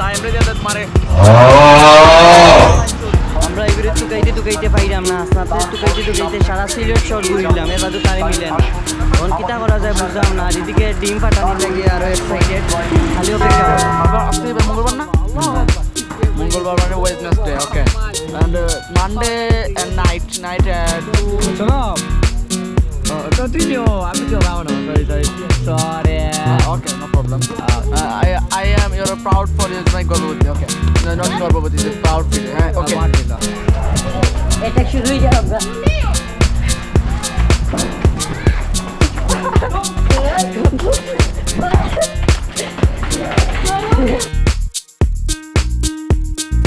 সাহেব রে যাতে মারে। আমরা এবারে টুকাইতে টুকাইতে পাইলাম না আস্তে টুকাইতে টুকাইতে সারা সিলেট শহর ঘুরলাম এবার তো তারে মিলেন। এখন কিতা করা যায় বুঝলাম না এদিকে ডিম ফাটানি লাগে আরও এক্সাইটেড খালি অপেক্ষা করো। মঙ্গলবার না? মঙ্গলবার মানে Wednesday okay Okay, no problem. Uh, I I am you're proud for you, my Garbhavati. Okay, no, not Garbhavati, it's proud for you. Okay. এটা শুরুই যাও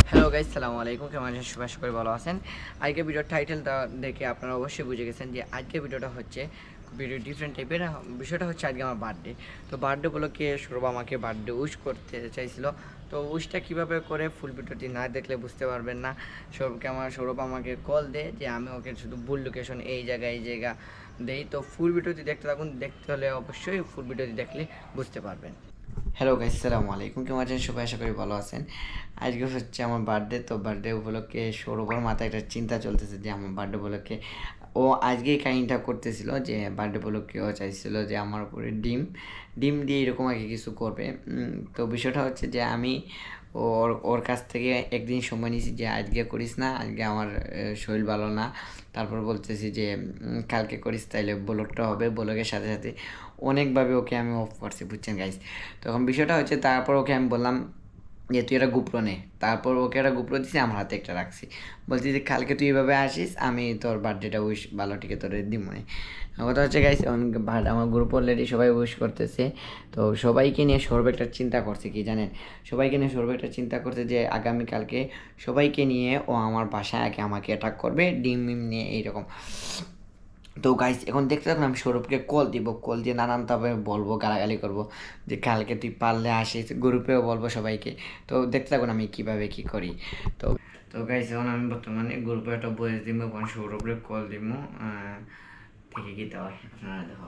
হ্যালো গাইজ সালামু আলাইকুম কেমন আছেন সবাই আশা করি ভালো আছেন আজকে ভিডিওর টাইটেলটা দেখে আপনারা অবশ্যই বুঝে গেছেন যে আজকে ভিডিওটা হচ্ছে ভিডিও ডিফারেন্ট টাইপের বিষয়টা হচ্ছে আজকে আমার বার্থডে তো বার্থডে উপলক্ষে সৌরভ আমাকে বার্থডে উইশ করতে চাইছিল। তো উইশটা কীভাবে করে ফুল ভিডিওটি না দেখলে বুঝতে পারবেন না। সৌরভকে আমার, সৌরভ আমাকে কল দেয় যে আমি ওকে শুধু ভুল লোকেশন এই জায়গা এই জায়গা দেই। তো ফুল ভিডিওটি দেখতে থাকুন, দেখতে হলে অবশ্যই ফুল ভিডিওটি দেখলে বুঝতে পারবেন। হ্যালো গাইস সালামু আলাইকুম। কেমন আছেন? সবাই আশা করি ভালো আছেন। আজকে হচ্ছে আমার বার্থডে তো বার্থডে উপলক্ষে সৌরভর মাথায় একটা চিন্তা চলতেছে যে আমার বার্থডে উপলক্ষে ও আজকেই কাহিনীটা করতেছিল যে বার্থডে উপলক্ষে ও চাইছিল যে আমার উপরে ডিম ডিম দিয়ে এরকম আগে কিছু করবে। তো বিষয়টা হচ্ছে যে আমি ওর ওর কাছ থেকে একদিন সময় নিয়েছি যে আজকে করিস না, আজকে আমার শরীর ভালো না। তারপর বলতেছি যে কালকে করিস তাইলে ব্লগটা হবে, ব্লগের সাথে সাথে অনেকভাবে ওকে আমি অফ করছি, বুঝছেন গাইস তখন বিষয়টা হচ্ছে তারপর ওকে আমি বললাম যে তুই একটা গুপ্র নে। তারপর ওকে একটা গুপ্র দিছি, আমার হাতে একটা রাখছি। বলছি যে, কালকে তুই এভাবে আসিস, আমি তোর বার্থডেটা উইশ ভালো টিকে তোর দিব মনে কথা হচ্ছে গাইস আমার গ্রুপ অলরেডি সবাই উইশ করতেছে। তো সবাইকে নিয়ে সৌরভ একটা চিন্তা করছে কি জানেন? সবাইকে নিয়ে সৌরভ একটা চিন্তা করছে যে, আগামীকালকে সবাইকে নিয়ে ও আমার বাসায় আগে আমাকে অ্যাটাক করবে, ডিম মিম নিয়ে এইরকম। তো গাইস এখন দেখতে থাকুন, আমি সৌরভকে কল দিব। কল দিয়ে নানান তবে বলব, গালাগালি করব। যে কালকে তুই পারলে আসিস গ্রুপেও বলব সবাইকে। তো দেখতে থাকুন আমি কীভাবে কি করি। তো তো গাইস এখন আমি বর্তমানে গ্রুপে একটা বয়স দিব এবং সৌরভকে কল দিব। দেখে কি দেওয়া আপনারা দেখো।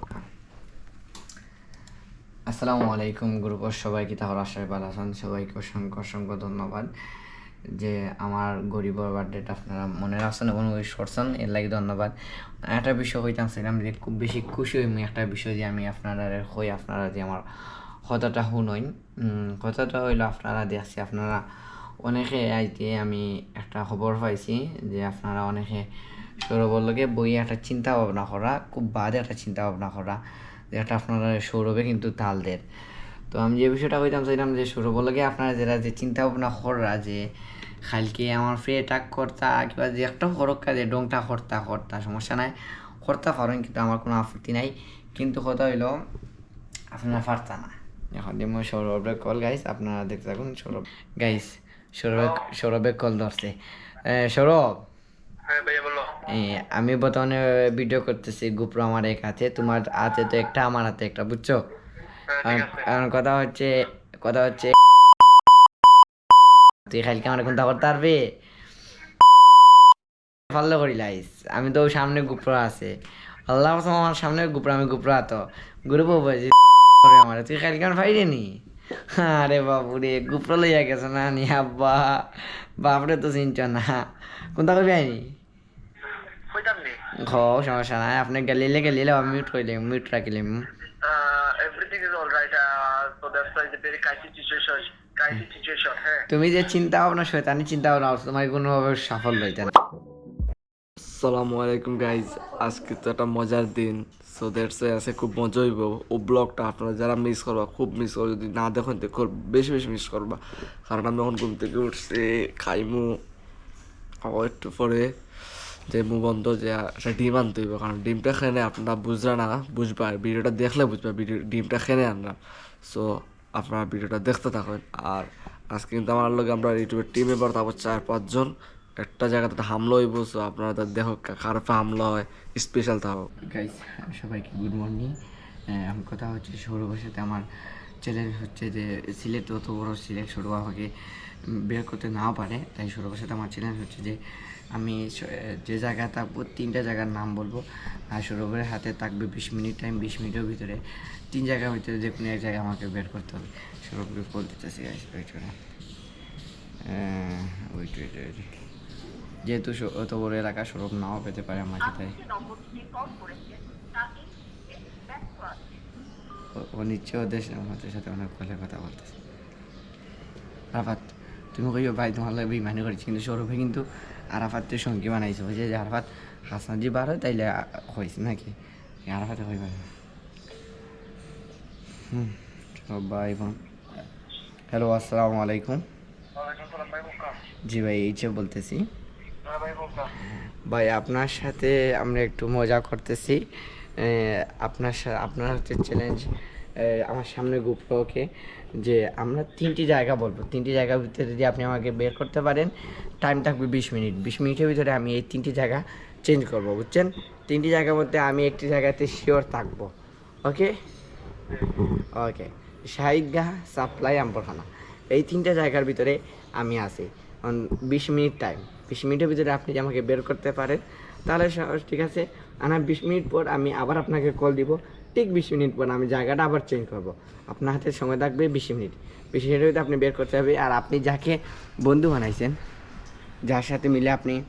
আসসালামু আলাইকুম গ্রুপের সবাইকে, তাহলে আশায় ভালো আছেন। সবাইকে অসংখ্য অসংখ্য ধন্যবাদ। যে আমার গরিবর বার্থডেটা আপনারা মনে রাখছেন এবং উইশ করছেন, এর লাগি ধন্যবাদ। একটা বিষয় হইতাম যে খুব বেশি খুশি হইম একটা বিষয় যে আমি আপনারা হই, আপনারা যে আমার কথাটা শুনইন কথাটা হইল আপনারা দেখছি আপনারা অনেকে আইতে আমি একটা খবর পাইছি যে আপনারা অনেকে সৌরভের লগে বই একটা চিন্তা ভাবনা করা, খুব বাদে একটা চিন্তা ভাবনা করা, যে একটা আপনারা সৌরভে কিন্তু তাল দেন। তো আমি যে বিষয়টা কইতাম চাইলাম যে সৌরভ লগে আপনারা যারা যে চিন্তা ভাবনা করা যে খালকে আমার ফ্রি টাক করতা কিংবা যে একটা হরক কাজে ডোংটা করতা করতা সমস্যা নাই। করতে পারেন কিন্তু আমার কোনো আপত্তি নাই। কিন্তু কথা হইল আপনারা পারতা না। এখন দিয়ে মই সৌরভের কল গাইস আপনারা দেখতে থাকুন সৌরভ গাইস সৌরভে সৌরভে কল ধরছে। সৌরভ? হ্যাঁ আমি বর্তমানে ভিডিও করতেছি গোপ্র আমার এক হাতে তোমার হাতে তো একটা আমার হাতে একটা বুঝছ? হ্যাঁ এখন কথা হচ্ছে কথা হচ্ছে তুই খাইলকে আমার কোনটা করতে পারবি? পারলে করি লাইস আমি তো সামনে গুপ্র আছে। আল্লাহ আমার সামনে গুপ্র আমি গুপ্র আতো। গ্রুপ বলছি আমার। তুই খাইলকে আমার ফাইরে নি? আরে বাবু রে গুপ্র লইয়া গেছে না নি? আব্বা বাপরে তো চিনছ না। কোনটা করবি আইনি? খ সমস্যা নাই। আপনি গেলিলে গেলিলে আমি মিউট করিলাম mute রাখিলাম everything is all right so that's why the very crisis situation তুমি যে চিন্তা ভাবনা শয়তানি চিন্তা ভাবনা তোমার কোনোভাবে সাফল্য হইতে না। আসসালামু আলাইকুম গাইজ আজকে তো একটা মজার দিন। সো দ্যাটস আছে খুব মজা হইব। ও ব্লগটা আপনারা যারা মিস করবা খুব মিস করবা। যদি না দেখেন তো খুব বেশি বেশি মিস করবা। কারণ আমি এখন ঘুম থেকে উঠছি খাইমু। একটু পরে যে মু বন্ধ যে একটা ডিম আনতে হইব। কারণ ডিমটা খেনে আপনারা বুঝরা না বুঝবা। ভিডিওটা দেখলে বুঝবা ভিডিও ডিমটা খেনে আনলাম সো আপনারা ভিডিওটা দেখতে থাকুন। আর আজকে কিন্তু আমার লগে আমরা ইউটিউবের টিম এবার তারপর চার পাঁচজন একটা জায়গাতে হামলা হইব সো আপনারা তো দেখো কার হামলা হয় স্পেশাল থাকো গাইস সবাইকে গুড মর্নিং আমার কথা হচ্ছে সৌরভের সাথে আমার চ্যালেঞ্জ হচ্ছে যে সিলেট অত বড় সিলেট সৌরভ আমাকে বের করতে না পারে, তাই সৌরভের সাথে আমার চ্যালেঞ্জ হচ্ছে যে আমি যে জায়গায় থাকব তিনটা জায়গার নাম বলব। আর সৌরভের হাতে থাকবে বিশ মিনিট টাইম বিশ মিনিটের ভিতরে তিন জায়গার ভিতরে যে কোনো এক জায়গায় আমাকে বের করতে হবে। সৌরভকে কল দিতেছি wait. যেহেতু অত বড় এলাকা সৌরভ নাও পেতে পারে আমাকে তাই। ও- ও নিচ্ছে ওদের আমাদের সাথে অনেক কলে কথা বলতেছে। আরাফাত তুমি কইও ভাই তোমার লাগে বিমানি করেছি কিন্তু সৌরভে কিন্তু আরাফাতের সঙ্গী বানাইছে বুঝে? যে আরাফাত হাসান জি বার হয় তাইলে হয়েছে নাকি? আরাফাতে হয়ে পারে হুম ভাই বোন। হ্যালো আসসালামু আলাইকুম। জি ভাই এইচে বলতেছি। হ্যাঁ ভাই আপনার সাথে আমরা একটু মজা করতেছি। আপনার আপনার হচ্ছে চ্যালেঞ্জ আমার সামনে গুপ্তকে যে আমরা তিনটি জায়গা বলব। তিনটি জায়গার ভিতরে যদি আপনি আমাকে বের করতে পারেন টাইম থাকবে বিশ মিনিট বিশ মিনিটের ভিতরে আমি এই তিনটি জায়গা চেঞ্জ করব, বুঝছেন? তিনটি জায়গার মধ্যে আমি একটি জায়গাতে শিওর থাকব। ওকে ওকে শাহিদগাহ সাপ্লাই আম্বরখানা এই তিনটা জায়গার ভিতরে আমি আছি। বিশ মিনিট টাইম বিশ মিনিটের ভিতরে আপনি আমাকে বের করতে পারেন, তাহলে ঠিক আছে? আনা বিশ মিনিট পর আমি আবার আপনাকে কল দিব। ঠিক বিশ মিনিট পর আমি জায়গাটা আবার চেঞ্জ করব। আপনার হাতে সময় থাকবে বিশ মিনিট। বিশ মিনিটের ভিতরে আপনি বের করতে হবে। আর আপনি যাকে বন্ধু বানাইছেন, যার সাথে মিলে আপনি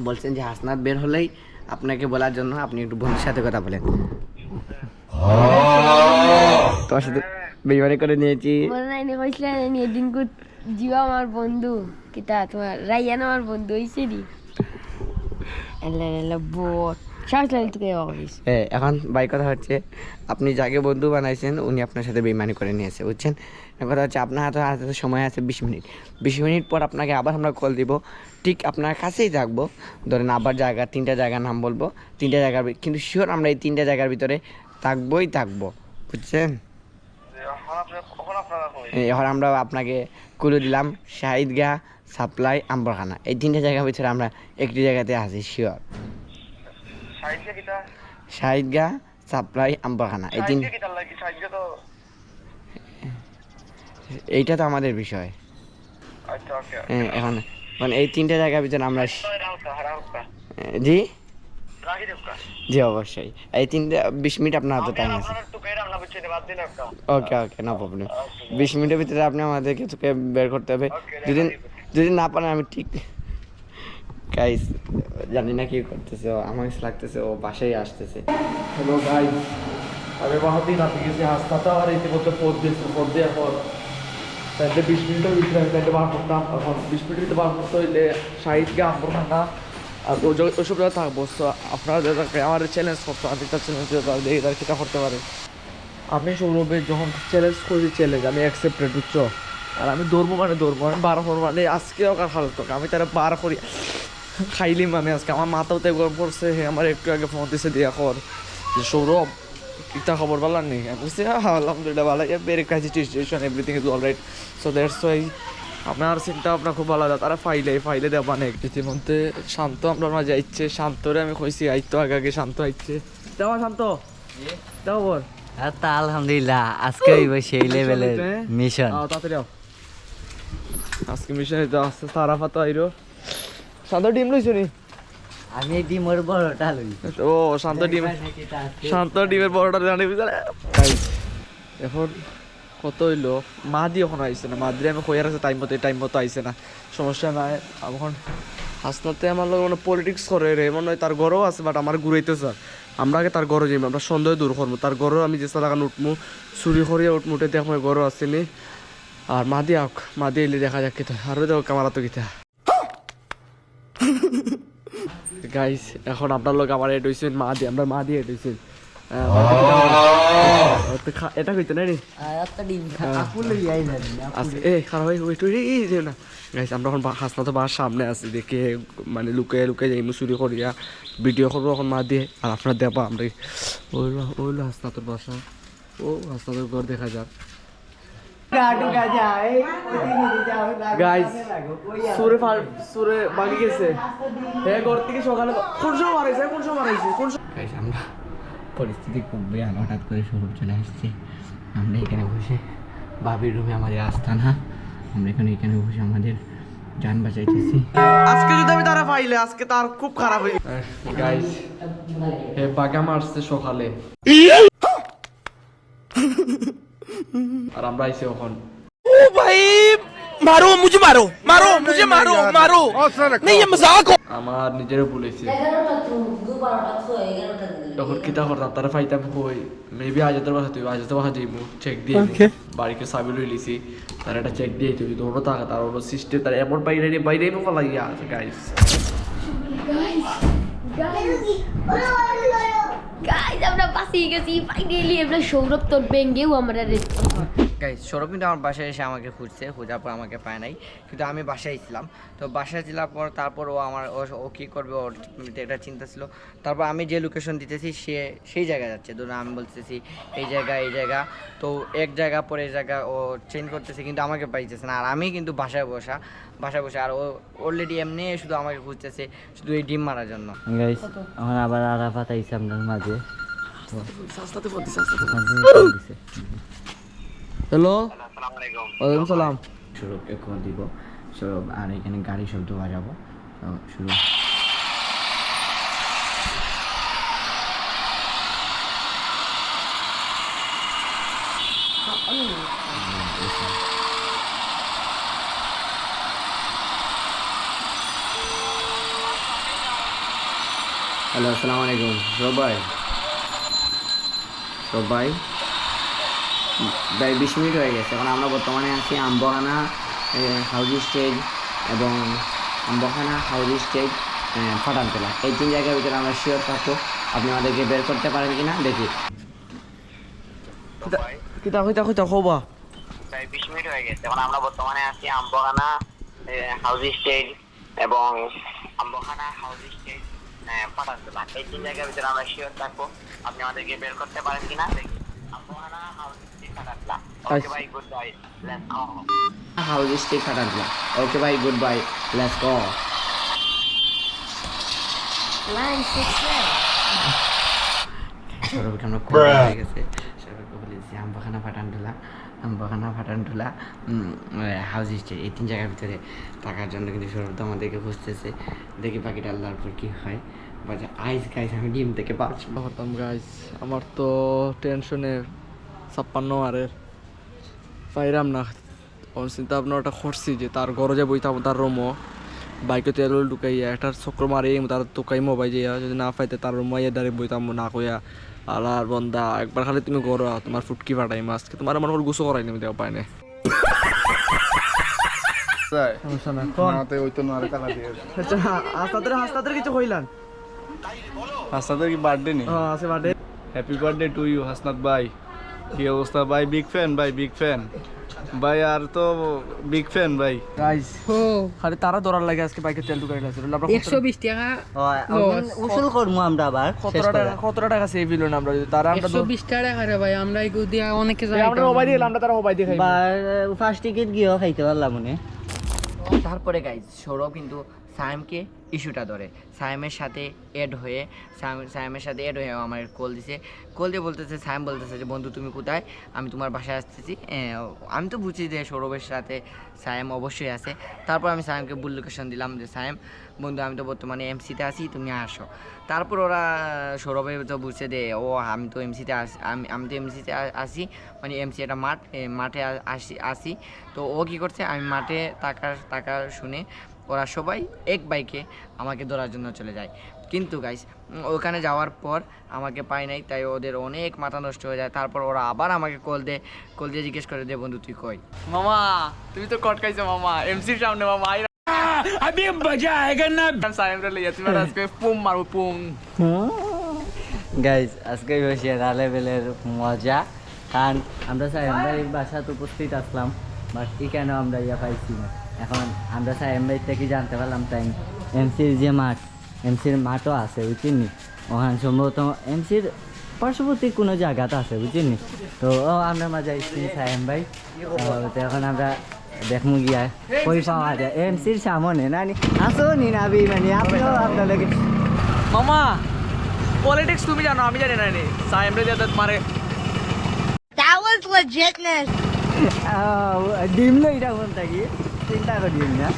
বলছেন যে, হাসনাত বের হলেই আপনাকে বলার জন্য আপনি একটু বন্ধুর সাথে কথা বলেন। তোমার সাথে বেইমানি করে নিয়েছি। জিও আমার বন্ধু। কিতা, তোমার রাইয়ান আমার বন্ধু এলে বট। এখন বাই কথা হচ্ছে, আপনি যাকে বন্ধু বানাইছেন, উনি আপনার সাথে বেইমানি করে নিয়েছে, বুঝছেন? কথা হচ্ছে, আপনার হাতে হাতে সময় আছে বিশ মিনিট। বিশ মিনিট পর আপনাকে আবার আমরা কল দিব। ঠিক আপনার কাছেই থাকব। ধরেন আবার জায়গা, তিনটা জায়গার নাম বলব। তিনটা জায়গার কিন্তু শিওর আমরা এই তিনটা জায়গার ভিতরে থাকবোই থাকব, বুঝছেন? এখন আমরা আপনাকে কুলে দিলাম শাহিদগাহ সাপ্লাই আম্বরখানা এই তিনটা জায়গার ভিতরে আমরা একটি জায়গাতে আছি শিওর সাইডে শাহিদগাহ সাপ্লাই আম্বরখানা এই তিন এইটা তো আমাদের বিষয়। আচ্ছা হ্যাঁ, এখন মানে এই তিনটা জায়গার ভিতরে আমরা জি? জি অবশ্যই। এই তিনটা বিশ মিনিট আপনার হাতে টাইম আছে। ওকে ওকে নো প্রবলেম বিশ মিনিটের ভিতরে আপনি আমাদেরকে তোকে বের করতে হবে। যদি যদি না পারেন আমি ঠিক গাইস জানি না কি করতেছে, ও আমার লাগতেছে, ও বাসায় আসতেছে। হ্যালো গাই আমি বাহাদিন আপনি গেছি হাসপাতা আর ইতিমধ্যে ফোর দিয়েছে ফোর দেওয়ার পর তাইলে বিশ মিনিটের ভিতরে আমি তাইলে বার করতাম। এখন বিশ মিনিট ভিতরে বার করতে হইলে সাইডকে আম্বর খানা আর ওইসব জায়গায় থাকব তো আপনারা যাদেরকে আমার চ্যালেঞ্জ করতো, আমি তার চ্যালেঞ্জ দেখি তার সেটা করতে পারে। আমি সৌরভে যখন চ্যালেঞ্জ করি চ্যালেঞ্জ আমি অ্যাকসেপ্টেড বুঝছ? আর আমি দৌড়বো মানে দৌড়বো, আমি বার করব মানে আজকে ওকার হালত আমি তারা বার করি। খাইলিম আমি আজকে। আমার মাথাতে গরম পড়ছে হে আমার একটু আগে ফোন দিছে দিয়া কর। যে সৌরভ ইটা খবর ভালো নেই আমি বলছি হ্যাঁ আলহামদুলিল্লাহ ভালো। বেড়ে কাছে situation everything is all right so that's why আপনার চিন্তা ভাবনা খুব ভালো তারা ফাইলে ফাইলে দেওয়া মানে ইতিমধ্যে শান্ত আপনার মাঝে আইচ্ছে শান্তরে আমি কইছি আইতো আগে আগে শান্ত আইচ্ছে। দেওয়া শান্ত। দেওয়া বল তা আলহামদুলিল্লাহ আজকে হইব সেই লেভেলের মিশন তাড়াতাড়ি আজকে মিশনে তো আসতে সারা ফাতো আইরো। শান্ত ডিম লইছো নি? আমি ডিমর বড়টা লই ও শান্ত ডিম। শান্ত ডিমের বড়টা জানি বুঝলে এখন কত হইল? মা দিয়ে এখন আইসে না? মা দিয়ে আমি কইয়ার আছে টাইম মতো টাইম মতো আইসে না। সমস্যা নাই এখন হাসনাতে আমার লোক মানে পলিটিক্স করে রে মনে হয় তার গরও আছে বাট আমার ঘুরাইতে স্যার আমরা আগে তার গরো যাইম আমরা সন্দেহ দূর করব তার গরও আমি যে লাগান উঠমু চুরি করিয়া উঠমু উঠে দেখো গরো আসেনি আর মা দিয়ে আওক মা দিয়ে এলে দেখা যাক কিতা আরও দেখো কামারা তো কিতা গাইস এখন আপনার লোক আমার এড হইছেন মা দিয়ে আমরা মা দিয়ে এড হইছেন। এটা কইতে না রে এ খারাপ হয়ে না। গাইস আমরা এখন হাসনা তো সামনে আছি দেখে মানে লুকিয়ে লুকিয়ে যাই চুরি করিয়া। ভিডিও করব এখন মা দিয়ে আর আপনার দেবা আমরা ওইলো ওইলো হাসনাতর বাসা। ও হাসনাতর ঘর দেখা যাক। গাইস সুরে ফাল সুরে বাগি গেছে হ্যাঁ ঘর থেকে সকালে কোন সময় মারাইছে কোন সময় মারাইছে কোন গাইস আমরা পরিস্থিতি খুব বেয়াল হঠাৎ করে সৌরভ চলে আসছে। আমরা এখানে বসে বাবির রুমে আমাদের আস্থানা আমরা এখানে এখানে বসে আমাদের যান বাঁচাইতেছি। আজকে যদি আমি তারা পাইলে আজকে তার খুব খারাপ হয়ে গাইস হে বাগা মারছে সকালে। আর আমরা আইছি এখন ও ভাই मारो मुझे मारो मारो मुझे मारो मारो नहीं ये मजाक हो আমার নিজেরও বলেছে তখন কিতা করতাম তারা ফাইতাম কই মেবি আজাতের বাসা তুই আজাতের বাসা যাইবো চেক দিয়ে বাড়িকে সাবি লই লিছি তার একটা চেক দিয়ে তুই দৌড়ো টাকা তার হলো সিস্টেম তার এমন বাইরে বাইরে ফেলা গিয়া আছে গাইস গাইজ আমরা বাঁচিয়ে গেছি ফাইনালি আমরা সৌরভ তোর ব্যাঙ্গেও আমরা রেস্ট গাইজ সৌরভ কিন্তু আমার বাসায় এসে আমাকে খুঁজছে খোঁজার পর আমাকে পায় নাই। কিন্তু আমি বাসায় ছিলাম। তো বাসায় ছিলাম পর তারপর ও আমার ও ও কী করবে ওর এটা চিন্তা ছিল। তারপর আমি যে লোকেশন দিতেছি সে সেই জায়গায় যাচ্ছে। ধরুন আমি বলতেছি এই জায়গা এই জায়গা। তো এক জায়গা পরে এই জায়গা ও চেঞ্জ করতেছে কিন্তু আমাকে পাইতেছে না। আর আমি কিন্তু বাসায় বসা বাসায় বসে আর ও অলরেডি এমনি শুধু আমাকে খুঁজতেছে শুধু এই ডিম মারার জন্য। এখন আবার আরাফাত আইসে আপনার মাঝে। সাস্তাতে সাস্তাতে দিছে। হ্যালো আসসালামু আলাইকুম ওয়ালাইকুম সালাম সৌরভকে ফোন দিব সৌরভ আর এখানে গাড়ি শব্দ বাজাবো তো শুরু হ্যালো আসসালামু আলাইকুম সবাই সবাই প্রায় বিশ মিনিট হয়ে গেছে। এখন আমরা বর্তমানে আছি আম্বখানা হাউজি স্টেজ এবং আম্বখানা হাউজি স্টেজ ফাটানতলা। এই তিন জায়গার ভিতরে আমরা শিওর থাকব। আপনি আমাদেরকে বের করতে পারেন কিনা দেখি। কিতা কইতা কইতা কবা প্রায় বিশ মিনিট হয়ে গেছে। এখন আমরা বর্তমানে আছি আম্বখানা হাউজি স্টেজ এবং আম্বখানা হাউজি স্টেজ এই তিন জায়গার ভিতরে আমরা শিওর থাকব। আপনি আমাদেরকে বের করতে পারেন কিনা দেখি। সিক্স সৌরভকে আমরা খুব ভালো হয়ে গেছে সৌরভকে বলেছি আম্বাখানা ফাটানটুলা আম্বাখানা ফাটানটুলা হাউস স্টে এই তিন জায়গার ভিতরে থাকার জন্য কিন্তু সৌরভ তো আমাদেরকে খুঁজতেছে। দেখি বাকিটা আল্লাহর পর কি হয়। বাট আইস গাইস আমি ডিম থেকে বাঁচবো। করতাম গাইস আমার তো টেনশনে ছাপ্পান্ন আরের পাইরাম না। ওর চিন্তা ভাবনা ওটা করছি যে তার ঘরে যে বইতাম তার রুমও বাইকে তেল ঢুকাইয়া একটা চক্র মারি তার মোবাইল যাইয়া যদি না পাইতে তার রুম আইয়া ডাইরেক্ট বইতাম না কইয়া। আলার বন্দা একবার খালি তুমি গরো তোমার ফুটকি ফাটাই মাছকে তোমার মনে করে গুছো করাই নিমি দেওয়া পায় না সমস্যা না কোন আচ্ছা হাসতাদের হাসতাদের কিছু কইলান হাসনাদের কি বার্থডে নেই হ্যাঁ আছে বাদে happy birthday to you Hasnat ভাই। কি অবস্থা ভাই? বিগ ফ্যান ভাই বিগ ফ্যান ভাই আর তো বিগ ফ্যান ভাই। গাইস খালি তারা দৌড়ার লাগে আজকে বাইকে তেল ঢুকাই লাগছিল আমরা একশো বিশ টাকা। উসুল করব আমরা আবার কতটা টাকা কতটা টাকা সেভ হইল না আমরা যদি। তারা আমরা একশো বিশ টাকা রে ভাই আমরা এগুলো দিয়ে অনেকে যাই আমরা মোবাইল দিলাম আমরা তারা মোবাইল দিয়ে খাইবো। ফার্স্ট টিকিট গিয়েও খাইতে পারলাম মনে তারপরে গাইজ সৌরভ কিন্তু সায়েমকে ইস্যুটা ধরে। সায়েমের সাথে এড হয়ে সায়েমের সাথে এড হয়ে আমার কল দিছে। কল দিয়ে বলতেছে সায়েম বলতেছে যে, বন্ধু, তুমি কোথায়? আমি তোমার বাসায় আসতেছি। আমি তো বুঝি যে, সৌরভের সাথে সায়েম অবশ্যই আছে। তারপর আমি সায়েমকে ভুল লোকেশন দিলাম যে সায়েম বন্ধু, আমি তো বর্তমানে এমসিতে আছি, তুমি আসো। তারপর ওরা, সৌরভে তো বুঝছে যে, ও, আমি তো এমসিতে আস আমি আমি তো এমসিতে আসি মানে এমসি একটা মাঠ মাঠে আসি আসি। তো ও কি করছে, আমি মাঠে টাকার টাকা শুনে ওরা সবাই এক বাইকে আমাকে ধরার জন্য চলে যায় কিন্তু গাইস ওখানে যাওয়ার পর আমাকে পায় নাই তাই ওদের অনেক মাথা নষ্ট হয়ে যায় তারপর ওরা আবার আমাকে কল দে কল দিয়ে জিজ্ঞেস করে দে বন্ধু তুই কই মামা তুমি তো কটকাইছো মামা এমসির সামনে মামা আই अभी मजा आएगा ना সাইম রে লইয়া তুমি আজকে পুম মারো পুম গাইজ আজকে বেশি লেভেলের মজা কারণ আমরা সাহেব ভাই বাসাতে উপস্থিত আসলাম বাট এখানেও আমরা ইয়া পাইছি না এখন আমরা সাহেব ভাই থেকে জানতে পারলাম তাই এমসির যে মাঠ এমসির মাঠও আছে বুঝছেন ওখানে সম্ভবত এমসির পার্শ্ববর্তী কোনো জায়গাতে আছে বুঝছেন তো ও আমরা মাঝে আইসি সাহেব ভাই। তো এখন আমরা দেখমু গিয়া কই পাওয়া যায়? এমসির সামনে না নি? আসো নি না বি মানে আপনিও আপনাদেরকে মামা পলিটিক্স তুমি জানো আমি জানি না নি। সাইম রে দিয়ে মারে। That was legitness. ডিম লইটা কোন থাকি চিন্তা করিম না?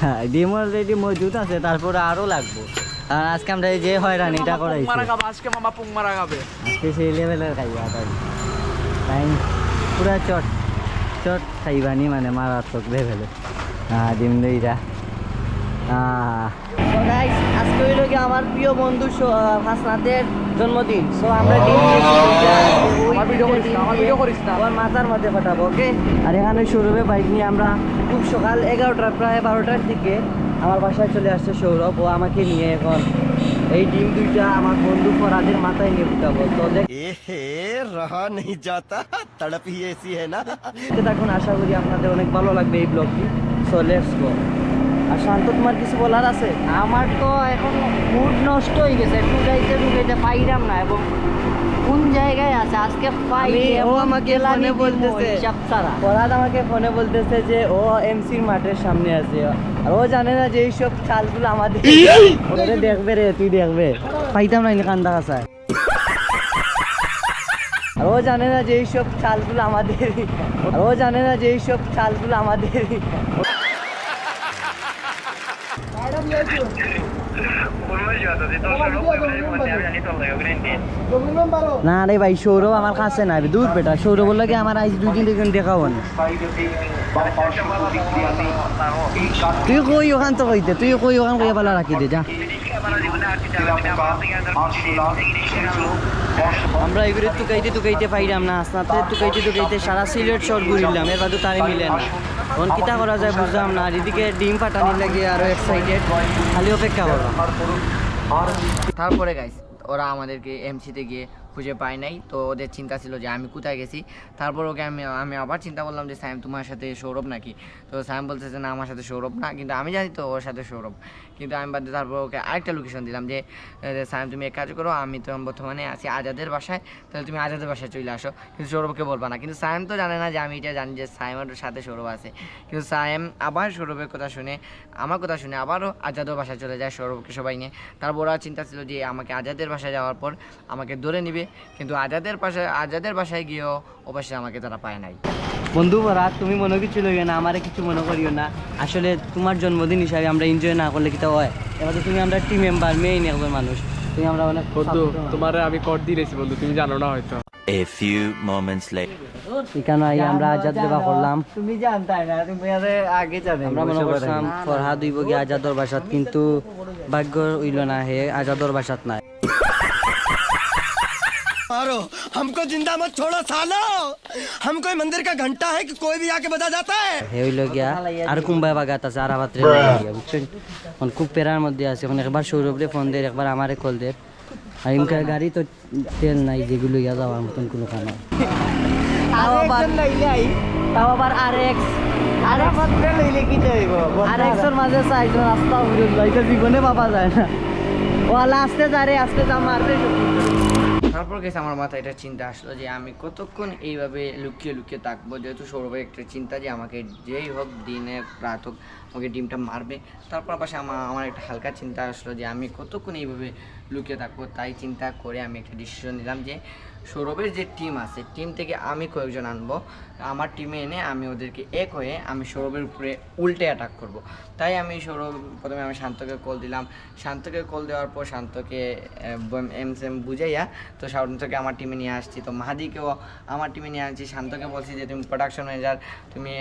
হ্যাঁ ডিম অলরেডি মজুদ আছে তারপরে আরও লাগবো। আর আজকে আমরা এই যে হয়রানিটা করাইছি মারা খাবে আজকে মামা পুং মারা খাবে। আজকে সেই লেভেলের খাইয়া তাই তাই পুরা চট চট খাইবানি মানে মারাত্মক লেভেলে। ডিম দইটা গাইস আজকে কি আমার প্রিয় বন্ধু হাসনাদের জন্মদিন। সো আমরা oh, oh, oh, আমার মাথার মধ্যে ফাটাবো ওকে আর এখানে সৌরভে বাইক নিয়ে আমরা খুব সকাল এগারোটা প্রায় বারোটার দিকে আমার বাসায় চলে আসছে সৌরভ। ও আমাকে নিয়ে এখন এই ডিম দুইটা আমার বন্ধু ফরাদের মাথায় নিয়ে ফুটাবো। তো রহা যাতা তড়প হি না। দেখুন আশা করি আপনাদের অনেক ভালো লাগবে এই ব্লগটি সো লেটস গো আর শান্ত তোমার কিছু বলার আছে? আমার তো এখন মুড নষ্ট হয়ে গেছে ঢুকাইতে ঢুকাইতে পাইরাম না এবং কোন জায়গায় আছে? আজকে পাই ও আমাকে ফোনে বলতেছে। ফরাদ আমাকে ফোনে বলতেছে যে ও এমসির মাঠের সামনে আছে। আর ও জানে না যে এইসব চালগুলো আমাদের ওরে দেখবে রে তুই দেখবে। পাইতাম না কান্দা কাসায়। আর ও জানে না যে এইসব চালগুলো আমাদের আর ও জানে না যে এইসব চালগুলো আমাদের না রে ভাই, সৌরভ আমার কাছে না দূর বেটা। সৌরভ কি আমার আজ দুই দিন দেখুন দেখাবো তুই কই ওখান তো কইতে, তুই কই ওখান কই পালা রাখি দে, যা। আমরা এগুলো টুকাইতে টুকাইতে পাইলাম না, আসনাতে টুকাইতে টুকাইতে সারা সিলেট শহর ঘুরিলাম এর বাদে তারে মিলে না। তখন কিতা করা যায় বুঝলাম না। আর এদিকে ডিম ফাটানি লাগে আরও এক্সাইটেড খালি অপেক্ষা করো তারপরে গাইস ওরা আমাদেরকে এমসিতে গিয়ে খুঁজে পায় নাই। তো ওদের চিন্তা ছিল যে আমি কোথায় গেছি। তারপর ওকে আমি আমি আবার চিন্তা করলাম যে স্যাম তোমার সাথে সৌরভ নাকি? তো স্যাম বলতেছে, না, আমার সাথে সৌরভ না। কিন্তু আমি জানি তো ওর সাথে সৌরভ। কিন্তু আমি বাদ তারপর ওকে আরেকটা লোকেশন দিলাম যে এ, সাইম তুমি এক কাজ করো আমি তো বর্তমানে আছি আজাদের বাসায় তাহলে তুমি আজাদের বাসায় চলে আসো। কিন্তু সৌরভকে বলবা না। কিন্তু সাইম তো জানে না যে আমি এটা জানি যে সাইমের সাথে সৌরভ আছে। কিন্তু সাইম আবার সৌরভের কথা শুনে আমার কথা শুনে আবারও আজাদের বাসায় চলে যায় সৌরভকে সবাই নিয়ে। তারপর ওরা চিন্তা ছিল যে আমাকে আজাদের বাসায় যাওয়ার পর আমাকে ধরে নিবে। কিন্তু আজাদের বাসায় আজাদের বাসায় গিয়েও পাশে আমাকে তারা পায় নাই। বন্ধু বরা তুমি মনে কিছু লইও না আমারে কিছু মনে করিও না। আসলে তোমার জন্মদিন হিসাবে আমরা এনজয় না করলে কিতা হয়? এবার তো তুমি আমরা টিম মেম্বার মেইন একজন মানুষ। তুমি আমরা অনেক বন্ধু তোমার আমি কর দিয়েছি বন্ধু তুমি জানো না হয়তো। A few moments later. এখানে আই আমরা আজাদ দেবা করলাম। তুমি জানতাই না তুমি আরে আগে জানে আমরা মনে করছিলাম ফরহাদ হইব গিয়ে আজাদর বাসাত কিন্তু ভাগ্য হইল না হে আজাদর বাসাত নাই। मारो हमको जिंदा मत छोड़ो सालो हम कोई मंदिर का घंटा है कि कोई भी आके बजा जाता है হে হইল গিয়া আর কুম্বাই বাগাত আছে আর আবার বুঝছেন এখন খুব পেরার মধ্যে আছে এখন একবার সৌরভরে ফোন দে একবার আমারে কল দে আর ইনকার গাড়ি তো তেল নাই যেগুলো ইয়া যাওয়ার মতন কোনো খানা তাও আবার তাও আবার আর এক্স আর আর এক্সের মাঝে চাইছো রাস্তা উড়ে এটা জীবনে পাওয়া যায় না ওয়ালা আসতে যা রে আসতে যা মারবে তারপর গেছে আমার মাথায় এটা চিন্তা আসলো যে আমি কতক্ষণ এইভাবে লুকিয়ে লুকিয়ে থাকব? যেহেতু সৌরভের একটা চিন্তা যে আমাকে যেই হোক দিনে রাত হোক আমাকে ডিমটা মারবে। তারপর পাশে আমার আমার একটা হালকা চিন্তা আসলো যে আমি কতক্ষণ এইভাবে লুকিয়ে থাকব? তাই চিন্তা করে আমি একটা ডিসিশন নিলাম যে সৌরভের যে টিম আছে টিম থেকে আমি কয়েকজন আনব। আমার টিমে এনে আমি ওদেরকে এক হয়ে আমি সৌরভের উপরে উল্টে অ্যাটাক করব। তাই আমি সৌরভ, প্রথমে আমি শান্তকে কল দিলাম। শান্তকে কল দেওয়ার পর শান্তকে, এম সেম বুঝাইয়া, তো শান্তকে আমার টিমে নিয়ে আসছি। তো মাহাদিকেও আমার টিমে নিয়ে আসছি। শান্তকে বলছি যে, তুমি প্রোডাকশন ম্যানেজার তুমি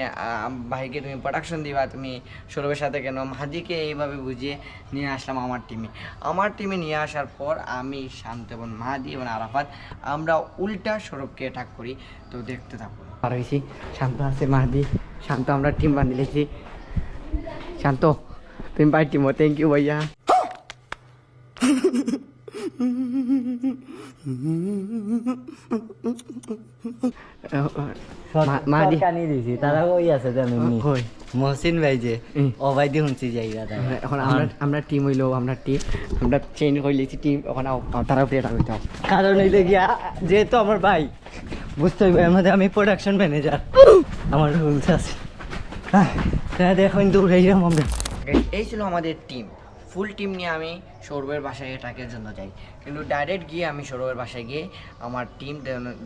ভাইকে তুমি প্রোডাকশন দিবা। তুমি সৌরভের সাথে কেন? মাহাদিকে এইভাবে বুঝিয়ে নিয়ে আসলাম আমার টিমে আমার টিমে নিয়ে আসার পর আমি শান্ত এবং মাহাদি এবং আরাফাত, আমরা উল্টা সৌরভকে অ্যাটাক করি। তো দেখতে থাকব আর হয়েছি। শান্ত আছে মাহাদি। শান্ত আমরা টিম বানিয়েছি শান্ত তুমি পাই টিমো থ্যাংক ইউ ভাইয়া। মহসিন ভাই যে। ও ভাই দিয়ে শুনছি তাই এখন আমরা আমরা টিম হইল আমরা টিম আমরা চেঞ্জ হইলেছি টিম এখন আও- আও, তারা উপরে এটা হইতাম কারণ হইলে গিয়া যেহেতু আমার ভাই বুঝতে হইবে এর মধ্যে আমি প্রোডাকশন ম্যানেজার আমার রুলস আছে। হ্যাঁ দেখুন দৌড়াইলাম আমরা। এই ছিল আমাদের টিম ফুল টিম নিয়ে আমি সৌরভের বাসায় এটাকের জন্য যাই। কিন্তু ডাইরেক্ট গিয়ে আমি সৌরভের বাসায় গিয়ে আমার টিম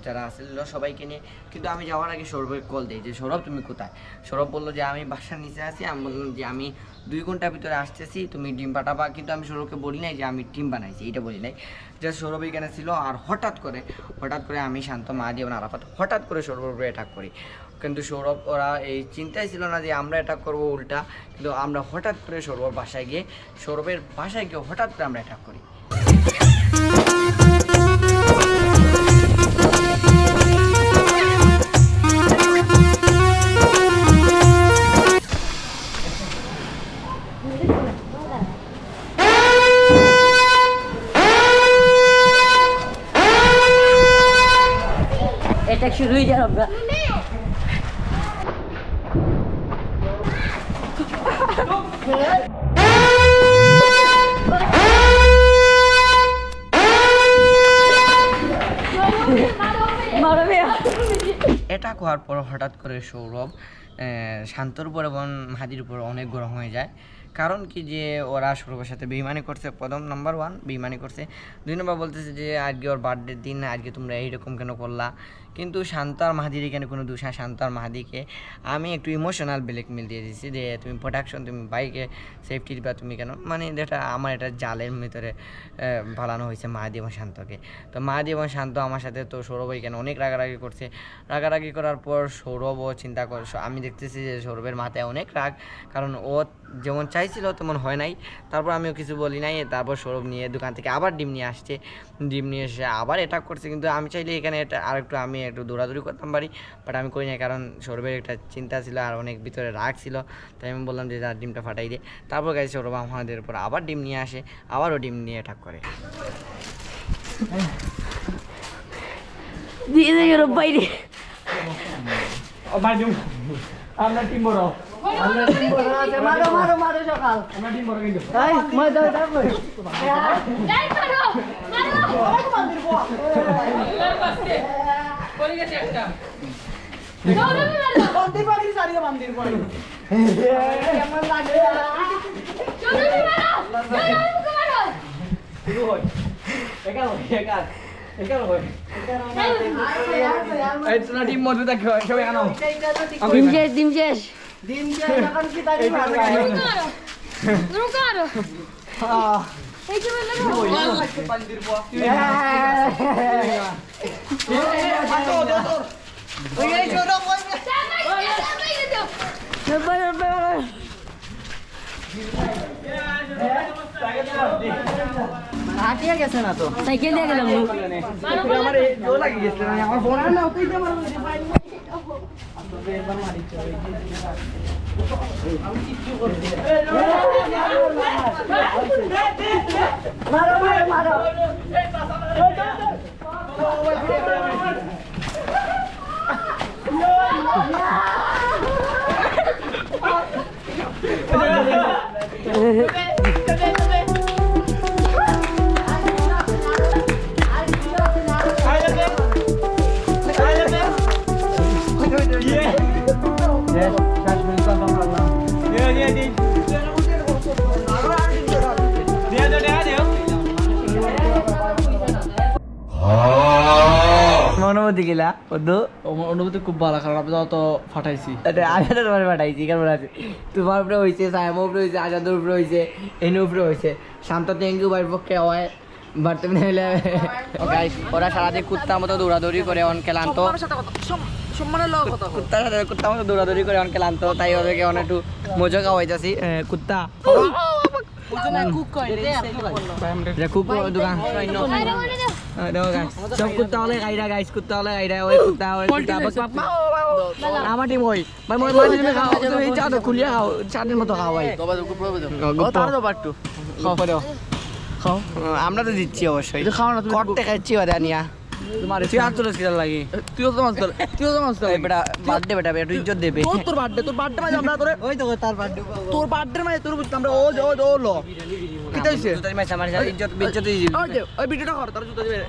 যারা আসছিল সবাইকে নিয়ে, কিন্তু আমি যাওয়ার আগে সৌরভের কল দিই যে, সৌরভ, তুমি কোথায়? সৌরভ বলল যে, আমি বাসার নিচে আছি। আমি বললাম যে, আমি দুই ঘণ্টার ভিতরে আসতেছি, তুমি ডিম পাঠাবা। কিন্তু আমি সৌরভকে বলি নাই যে, আমি টিম বানাইছি। এটা বলি নাই। যে সৌরভ এখানে ছিল আর হঠাৎ করে হঠাৎ করে আমি শান্ত মা দিয়ে আরাফাত হঠাৎ করে সৌরভের উপরে অ্যাটাক করি। কিন্তু সৌরভ, ওরা এই চিন্তাই ছিল না যে আমরা এটা করব উল্টা। কিন্তু আমরা হঠাৎ করে সৌরভের বাসায় গিয়ে, সৌরভের বাসায় গিয়ে হঠাৎ করে আমরা অ্যাটাক করি। এটা শুরু হয়ে যাবে আমরা মারবে এটা হওয়ার পর হঠাৎ করে সৌরভ শান্তর উপর এবং হাদির উপর অনেক গরম হয়ে যায়। কারণ কি যে ওরা সৌরভের সাথে বেইমানি করছে, প্রথম নাম্বার ওয়ান বেইমানি করছে। দুই নম্বর বলতেছে যে, আজকে ওর বার্থডের দিন, আজকে তোমরা এইরকম কেন করলা? কিন্তু শান্তার মাহাদির এখানে কোনো দোষ শান্তার মাহাদিকে আমি একটু ইমোশনাল ব্ল্যাকমেল দিয়ে দিচ্ছি যে তুমি প্রোটেকশন তুমি বাইকে সেফটি দিবা, তুমি কেন? মানে এটা আমার এটা জালের ভিতরে ভালানো হয়েছে মাহাদি এবং শান্তকে। তো মাহাদি এবং শান্ত আমার সাথে তো সৌরভ এখানে অনেক রাগারাগি করছে। রাগারাগি করার পর সৌরভও চিন্তা কর আমি দেখতেছি যে সৌরভের মাথায় অনেক রাগ, কারণ ও যেমন চাইছিল তেমন হয় নাই। তারপর আমিও কিছু বলি নাই, তারপর সৌরভ নিয়ে দোকান থেকে আবার ডিম নিয়ে আসছে। ডিম নিয়ে এসে আবার অ্যাটাক করছে, কিন্তু আমি চাইলে এখানে এটা আর একটু আমি একটু দৌড়াদৌড়ি করতাম পারি বাট আমি করি না কারণ সৌরভের একটা চিন্তা ছিল আর অনেক ভিতরে রাগ ছিল তাই আমি বললাম যে যা ডিমটা ফাটাই দে। তারপর গাইছে সৌরভ আমাদের উপর আবার ডিম নিয়ে আসে আবারও ডিম নিয়ে অ্যাটাক করে। দিয়ে দে ওর বাইরে ডিম শেষ ডিম শেষ হাঁটিয়ে গেছে না তো? সাইকেল দিয়ে গেলাম। मारो मारो मारो Yo, yo, yo. অনুভূতি খুব ভালো কারণ আমি তো ফাটাইছি কেমন আছে তোমার উপরে হয়েছে সায়ামের উপরে হয়েছে আজাদের উপরে হয়েছে উপরে হয়েছে শান্ত তেঙ্গু বাড়ির পক্ষে হয় বাট হলে ওরা সারাদিন কুত্তার মতো দৌড়াদৌড়ি করে অন ক্লান্ত কুত্তার সাথে কুত্তার মতো দৌড়াদৌড়ি করে ক্লান্ত তাই ওদেরকে অনেক একটু মজা খাওয়াইতেছি। কুত্তা। হ্যাঁ, সব কুত্তা হলে গাইরা গাইস কুত্তা হলে গাইরা ওই কুত্তা ওই কুত্তা। আমার টিম ওই। ভাই মই মই তুমি খাও তুমি এই চাটো খুলিয়া খাও চাটের মতো খাও ভাই। তার তো পারটু খাও। খাও। আমরা তো দিচ্ছি অবশ্যই। খাও না করতে খাচ্ছি নিয়া। তোমার তুই আর তোর তুইও তো মাছ ধর তুইও তো মাছ ধর বেটা বার্থডে বেটা একটু ইজ্জত দেবে তোর তোর বার্থডে তোর বার্থডে মাঝে আমরা তোরে ওই তো তার বার্থডে তোর বার্থডে মাঝে তোর বুঝতাম আমরা ও ও ও লো। কি হইছে? তুই মাইছ আমার সাথে ইজ্জত ইজ্জত দিবি ওই ভিডিওটা কর তার জুতো দিবে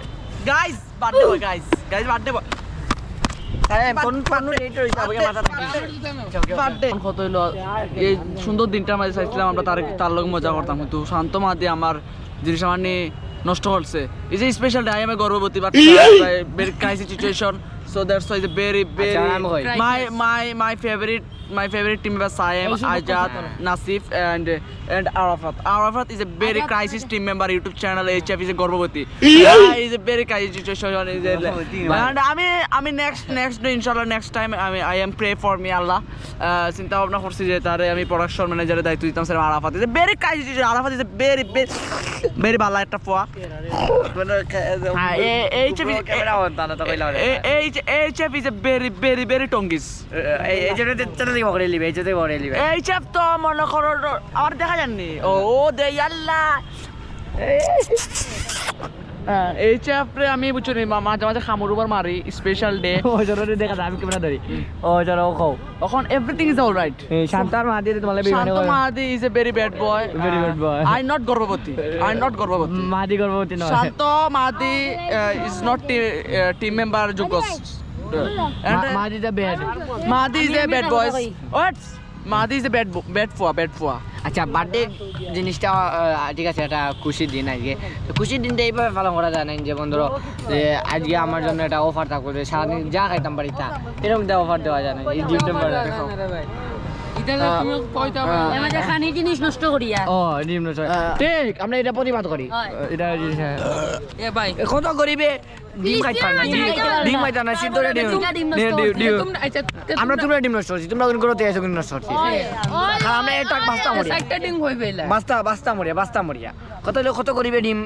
guys birthday boy guys guys birthday boy হ্যাঁ কোন কোন রেট হইছে? আমাকে মাথা বার্থডে কত হইল? এই সুন্দর দিনটার মাঝে চাইছিলাম আমরা তার তার লগে মজা করতাম কিন্তু শান্ত মাদি আমার জিনিস আমার নিয়ে নষ্ট হচ্ছে ইজ স্পেশাল ডে এ গর্ভবতী বাচ্চা crisis situation So that's why it's very very my my my going. My favorite team member Saem, Ajad, Nasif and and Arafat. Arafat is a very crisis team member YouTube channel HF is a Gorbavati. Yeah, is a very crisis situation is a, and আমি আমি next next day inshallah next time আমি I am pray for me Allah চিন্তা ভাবনা করছি যে তারে আমি production ম্যানেজারের দায়িত্ব দিতাম sir Arafat is very crisis Arafat is very very ভালো একটা ফোয়া হ্যাঁ HF is a very very very টঙ্গিস এই এই জন্য চলে দিব করে লিবে এই জন্য করে লিবে এইচএফ তো মনে করো আমার দেখা যাননি? ও দে আল্লাহ এইচএফ রে আমি বুঝছ নি মাঝে মাঝে খামুর উপর মারি স্পেশাল ডে ও জন্য দেখা যায় আমি ক্যামেরা ধরি? ও খাও। তখন এভরিথিং ইজ অল রাইট শান্তার মা দিয়ে তোমালে বিমানে Shanto Mahadi is a very bad boy Very bad boy. I not গর্ভবতী আই নট গর্ভবতী। মাদি গর্ভবতী নয়। Shanto Mahadi is not team member যোগ্য। মাদি a bad. is a bad boys. What? is a bad bad for bad for. আচ্ছা birthday জিনিসটা ঠিক আছে এটা খুশির দিন আজকে তো খুশির দিনটা এইভাবে পালন করা যায় না যেমন ধরো যে আজকে আমার জন্য একটা অফার থাকবে সারাদিন যা খাইতাম বাড়িতে এরকম একটা অফার দেওয়া যায় না এই ডিসেম্বর জিনিস নষ্ট করিয়া ও নিম্ন ঠিক আমরা এটা প্রতিবাদ করি। এটা হ্যাঁ। এ ভাই। কত গরিবে? ডিম খাইতে পারে না ডিম ডিম খাইতে না। সিদ্ধ ডিম। তোমরা নষ্ট আমরা তোমরা ডিম করছি তোমরা কোন করতে কিন্তু নষ্ট করছি। আমরা এটা বাস্তা মরি। একটা ডিম হই পেলা বাস্তা বাস্তা মরিয়া বাস্তা মরিয়া। কত লোক কত গরিবে ডিম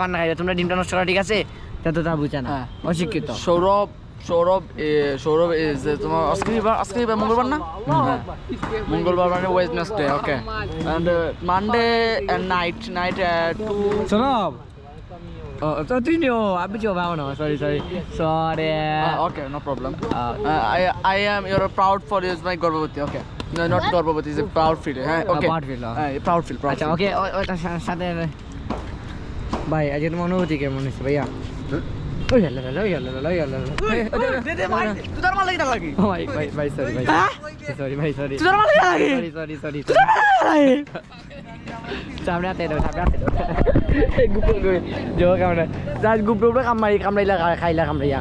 ফান্না খাইবে তোমরা ডিমটা নষ্ট করা ঠিক আছে? তা তো তা বুঝে না। অশিক্ষিত। সৌরভ সৌরভ সৌরভ ইজ তোমার আজকে কি বার আজকে কি বার মঙ্গলবার। না হ্যাঁ। মঙ্গলবার মানে Wednesday okay and Monday night night to সরব ও তো তুই নিও আমি চো বাবা না sorry sorry sorry okay no problem I I am your proud for use my গর্ভবতী ওকে নট গর্ভবতী ইজ এ প্রাউড ফিল হ্যাঁ ওকে proud feel, হ্যাঁ প্রাউড ফিল প্রাউড আচ্ছা ওকে ওটার সাথে ভাই আজকে তোমার অনুভূতি কেমন হচ্ছে ভাইয়া ওই হ্যালো হ্যালো ওই হ্যালো হ্যালো ওই হ্যালো দে দে ভাই তুই তার মাল লাগি না লাগি ভাই ভাই ভাই সরি ভাই সরি ভাই সরি তুই তার মাল লাগি না লাগি সরি সরি সরি সামনে আতে দাও সামনে আতে দাও গুপ গুপ জো কামড়া জাজ গুপ গুপ কামড়াই কামড়াইলা খাইলা কামড়াইয়া